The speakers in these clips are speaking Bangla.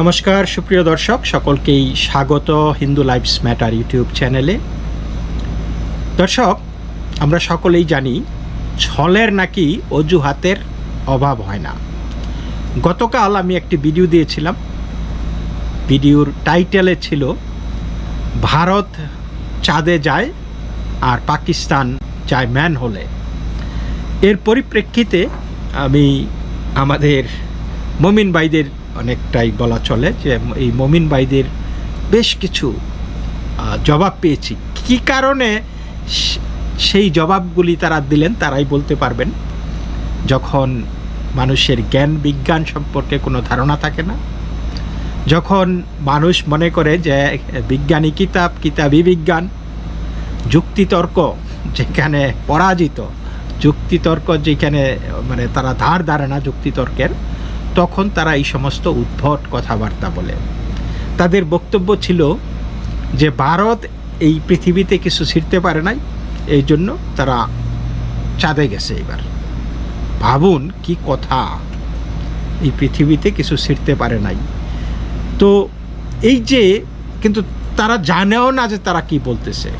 নমস্কার, সুপ্রিয় দর্শক, সকলকেই স্বাগত হিন্দু লাইফস ম্যাটার ইউটিউব চ্যানেলে। দর্শক, আমরা সকলেই জানি, ছলের নাকি অজুহাতের অভাব হয় না। গতকাল আমি একটি ভিডিও দিয়েছিলাম। ভিডিওর টাইটেলে ছিল, ভারত চাঁদে যায় আর পাকিস্তান যায় ম্যান হলে এর পরিপ্রেক্ষিতে আমি আমাদের মমিন ভাইদের অনেকটাই বলা চলে যে এই মমিন ভাইদের বেশ কিছু জবাব পেয়েছি। কী কারণে সেই জবাবগুলি তারা দিলেন তারাই বলতে পারবেন। যখন মানুষের জ্ঞান, বিজ্ঞান সম্পর্কে কোনো ধারণা থাকে না, যখন মানুষ মনে করে যে বিজ্ঞানী কিতাব, কিতাবই বিজ্ঞান, যুক্তিতর্ক যেখানে পরাজিত, যুক্তিতর্ক যেখানে মানে তারা ধার ধারে না যুক্তিতর্কের তখন তারা এই সমস্ত উদ্ভট কথাবার্তা বলে। তাদের বক্তব্য ছিল যে ভারত এই পৃথিবীতে কিছু ছিঁড়তে পারে নাই, এই জন্য তারা চাঁদে গেছে এবার। ভাবুন কি কথা, এই পৃথিবীতে কিছু ছিঁড়তে পারে নাই। তো এই যে, কিন্তু তারা জানেও না যে তারা কি বলতেছে,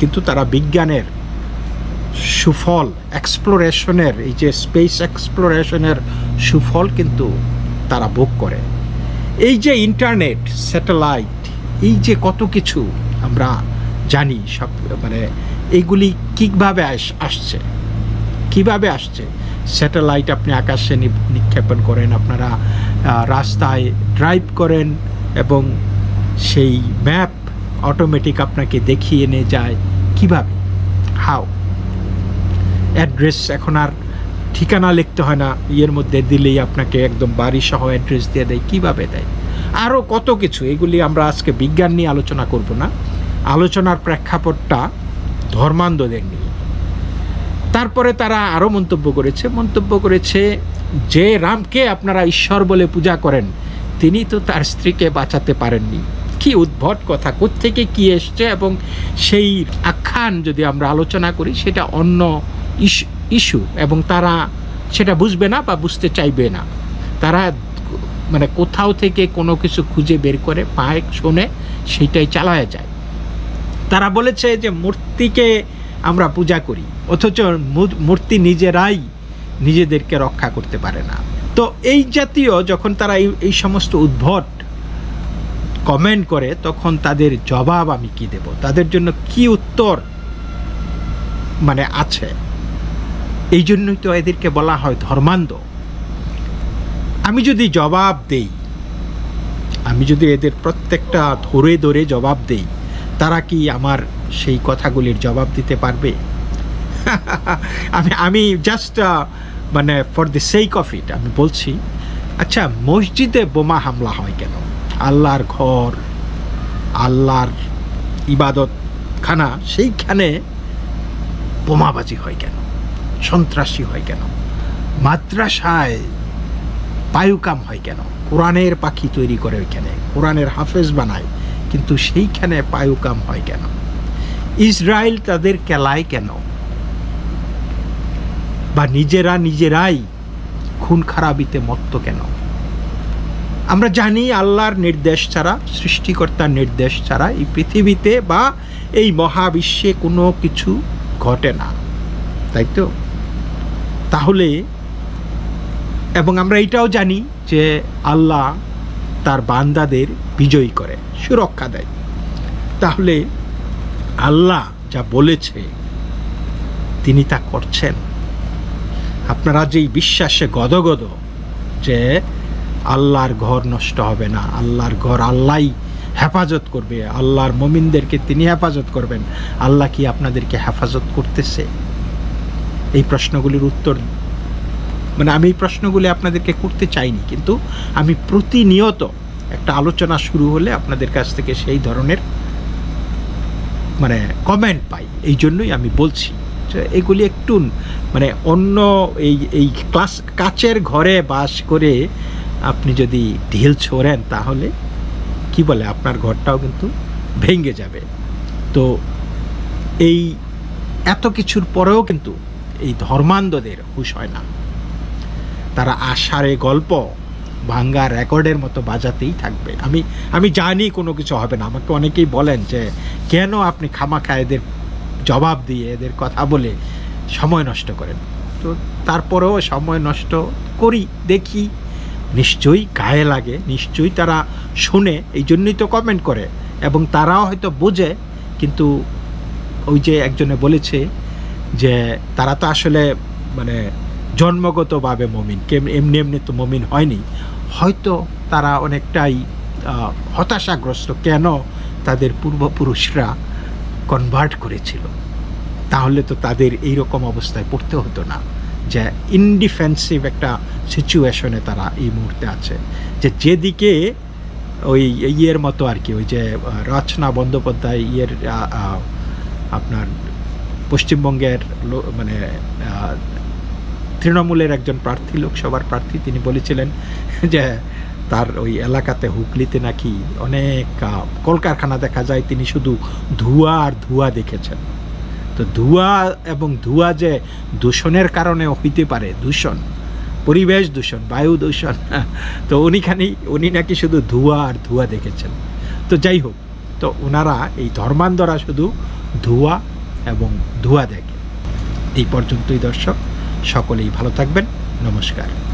কিন্তু তারা বিজ্ঞানের সুফল এক্সপ্লোরেশনের এই যে স্পেস এক্সপ্লোরেশনের সুফল কিন্তু তারা ভোগ করে। এই যে ইন্টারনেট, স্যাটেলাইট, এই যে কত কিছু আমরা জানি, সব মানে এইগুলি কীভাবে আস- আসছে? কীভাবে আসছে? স্যাটেলাইট আপনি আকাশে নিক্ষেপণ করেন, আপনারা রাস্তায় ড্রাইভ করেন এবং সেই ম্যাপ অটোমেটিক আপনাকে দেখিয়ে নিয়ে যায় কীভাবে? হাও অ্যাড্রেস এখন আর ঠিকানা লিখতে হয় না। ইয়ের মধ্যে দিলেই আপনাকে একদম বাড়ি সহ অ্যাড্রেস দিয়ে দেয়। কীভাবে দেয়? আরও কত কিছু, এগুলি আমরা আজকে বিজ্ঞান নিয়ে আলোচনা করব না। আলোচনার প্রেক্ষাপটটা ধর্মান্ধদের নিয়ে। তারপরে তারা আরও মন্তব্য করেছে। মন্তব্য করেছে, যে রামকে আপনারা ঈশ্বর বলে পূজা করেন, তিনি তো তার স্ত্রীকে বাঁচাতে পারেননি। কি উদ্ভট কথা, কোত্থেকে কি এসছে এবং সেই আখ্যান যদি আমরা আলোচনা করি, সেটা অন্য ইস্যু এবং তারা সেটা বুঝবে না বা বুঝতে চাইবে না। তারা মানে কোথাও থেকে কোনো কিছু খুঁজে বের করে, পায়, শোনে সেইটাই চালায় যায়। তারা বলেছে যে মূর্তিকে আমরা পূজা করি, অথচ মূর্তি নিজেরাই নিজেদেরকে রক্ষা করতে পারে না। তো এই জাতীয় যখন তারা এই সমস্ত উদ্ভট কমেন্ট করে, তখন তাদের জবাব আমি কি দেব? তাদের জন্য কি উত্তর মানে আছে? এই জন্যই তো এদেরকে বলা হয় ধর্মান্ধ। আমি যদি জবাব দেই, আমি যদি এদের প্রত্যেকটা ধরে ধরে জবাব দেই, তারা কি আমার সেই কথাগুলির জবাব দিতে পারবে? আমি আমি জাস্ট মানে for the sake of it আমি বলছি আচ্ছা মসজিদে বোমা হামলা হয় কেন? আল্লাহর ঘর, আল্লাহর ইবাদত খানা সেইখানে বোমাবাজি হয় কেন? সন্ত্রাসী হয় কেন? মাদ্রাসায় পায়ুকাম হয় কেন? কোরআনের পাখি তৈরি করে ওইখানে, কোরআনের হাফেজ বানায়, কিন্তু সেইখানে পায়ুকাম হয় কেন? ইসরায়েল তাদের কেলায় কেন? বা নিজেরা নিজেরাই খুন খারাপিতে মত্ত কেন? আমরা জানি আল্লাহর নির্দেশ ছাড়া, সৃষ্টিকর্তার নির্দেশ ছাড়া এই পৃথিবীতে বা এই মহাবিশ্বে কোনো কিছু ঘটে না। তাই তো? তাহলে, এবং আমরা এটাও জানি যে আল্লাহ তার বান্দাদের বিজয়ী করে, সুরক্ষা দেয়। তাহলে আল্লাহ যা বলেছে, তিনি তা করছেন। আপনারা যেই বিশ্বাসে গদগদ যে আল্লাহর ঘর নষ্ট হবে না, আল্লাহর ঘর আল্লাহই হেফাজত করবে, আল্লাহর মমিনদেরকে তিনি হেফাজত করবেন, আল্লাহ কি আপনাদেরকে হেফাজত করতেছে? এই প্রশ্নগুলির উত্তর মানে আমি এই প্রশ্নগুলি আপনাদেরকে করতে চাইনি, কিন্তু আমি প্রতিনিয়ত একটা আলোচনা শুরু হলে আপনাদের কাছ থেকে সেই ধরনের মানে কমেন্ট পাই। এই জন্যই আমি বলছি এগুলি একটু মানে অন্য এই এই ক্লাস, কাচের ঘরে বাস করে আপনি যদি ঢিল ছোড়েন তাহলে কি বলে, আপনার ঘরটাও কিন্তু ভেঙে যাবে। তো এই এত কিছুর পরেও কিন্তু এই ধর্মান্ধদের হুশ হয় না। তারা আষাঢ়ে গল্প ভাঙ্গা রেকর্ডের মতো বাজাতেই থাকবে। আমি আমি জানি কোনো কিছু হবে না। আমাকে অনেকেই বলেন যে, কেন আপনি খামাখা এদের জবাব দিয়ে এদের কথা বলে সময় নষ্ট করেন? তো তারপরেও সময় নষ্ট করি, দেখি। নিশ্চয়ই গায়ে লাগে, নিশ্চয়ই তারা শুনে এই জন্যই তো কমেন্ট করে। এবং তারাও হয়তো বোঝে, কিন্তু ওই যে একজনে বলেছে যে তারা তো আসলে মানে জন্মগতভাবে মমিন এমনি এমনি তো মমিন হয়নি। হয়তো তারা অনেকটাই হতাশাগ্রস্ত কেন তাদের পূর্বপুরুষরা কনভার্ট করেছিল? তাহলে তো তাদের এই রকম অবস্থায় পড়তে হতো না যে ইনডিফেন্সিভ একটা সিচুয়েশনে তারা এই মুহূর্তে আছে। যে যেদিকে ওই ইয়ের মতো আর কি, ওই যে রচনা বন্দ্যোপাধ্যায় ইয়ের আপনার পশ্চিমবঙ্গের মানে তৃণমূলের একজন প্রার্থী, লোকসভার প্রার্থী, তিনি বলেছিলেন যে তার ওই এলাকাতে হুগলিতে নাকি অনেক কলকারখানা দেখা যায়, তিনি শুধু ধোঁয়া আর ধোঁয়া দেখেছেন। তো ধোঁয়া এবং ধোঁয়া যে দূষণের কারণে হইতে পারে, দূষণ, পরিবেশ দূষণ, বায়ু দূষণ, তো উনিখানি, উনি নাকি শুধু ধোঁয়া আর ধোঁয়া দেখেছেন। তো যাই হোক, তো ওনারা এই ধর্মান্ধরা শুধু ধোঁয়া এবং ধোঁয়া দেখে এই পর্যন্তই দর্শক সকলেই ভালো থাকবেন। নমস্কার।